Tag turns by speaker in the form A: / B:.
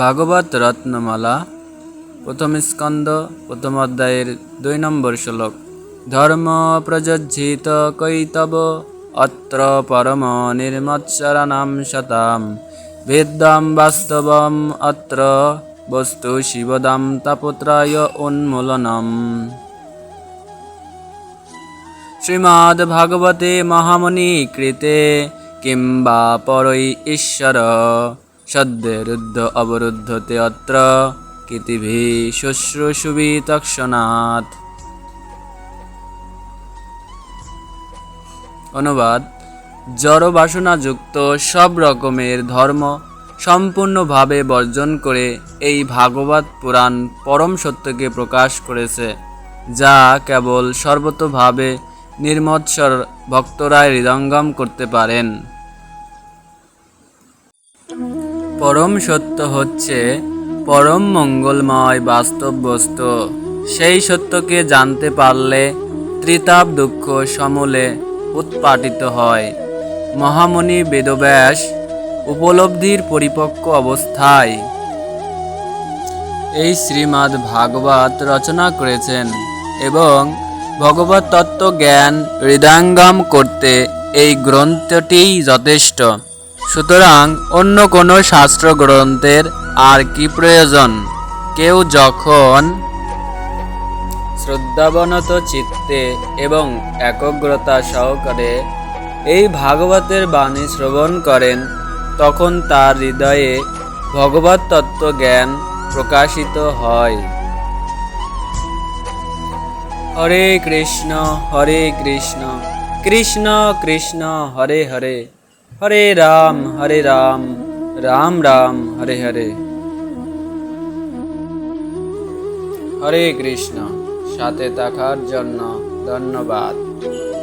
A: ভাগবত রত্নমালা প্রথম স্কন্দ প্রথম অধ্যায়ের দুই নম্বর শ্লোক ধর্ম প্রযোজ্জিত কৈতব অত্র পরম নির্মৎসরণাম শতাম বেদাম বাস্তবম অত্র বস্তু শিবদাম তাপত্রায় উন্মূলনম শ্রীমদ্ভাগবতে মহামনি কৃতে কিংবা পরৈ ঈশ্বর সদ্যে রুদ্ধ অবরুদ্ধ তে অত্র কৃতিভি শুশ্রুষুবিতক্ষণাৎ অনুবাদ জড় বাসনাযুক্ত সব রকমের ধর্ম সম্পূর্ণভাবে বর্জন করে এই ভাগবত পুরাণ পরম সত্যকে প্রকাশ করেছে যা কেবল সর্বতভাবে নির্মৎসর ভক্তরায় হৃদঙ্গম করতে পারেন
B: পরম সত্য
A: হচ্ছে পরম মঙ্গলময় বাস্তব বস্তু সেই সত্যকে জানতে পারলে ত্রিতাপ দুঃখ সমলে উৎপাটিত হয় মহামণি বেদব্যাস উপলব্ধির পরিপক্ক অবস্থায় এই শ্রীমদ্ ভাগবত রচনা করেছেন এবং ভগবত তত্ত্ব জ্ঞান হৃদাঙ্গম করতে এই গ্রন্থটি যথেষ্ট সুতরাং অন্য কোনো শাস্ত্র গ্রন্থের আর কি প্রয়োজন কেউ যখন শ্রদ্ধাবনত চিত্তে এবং একগ্রতা সহকারে এই ভাগবতের বাণী শ্রবণ করেন তখন তার হৃদয়ে ভগবত তত্ত্ব জ্ঞান প্রকাশিত হয় হরে কৃষ্ণ হরে কৃষ্ণ কৃষ্ণ কৃষ্ণ হরে হরে হরে রাম হরে রাম রাম রাম হরে হরে হরে কৃষ্ণ সাথে থাকার জন্য ধন্যবাদ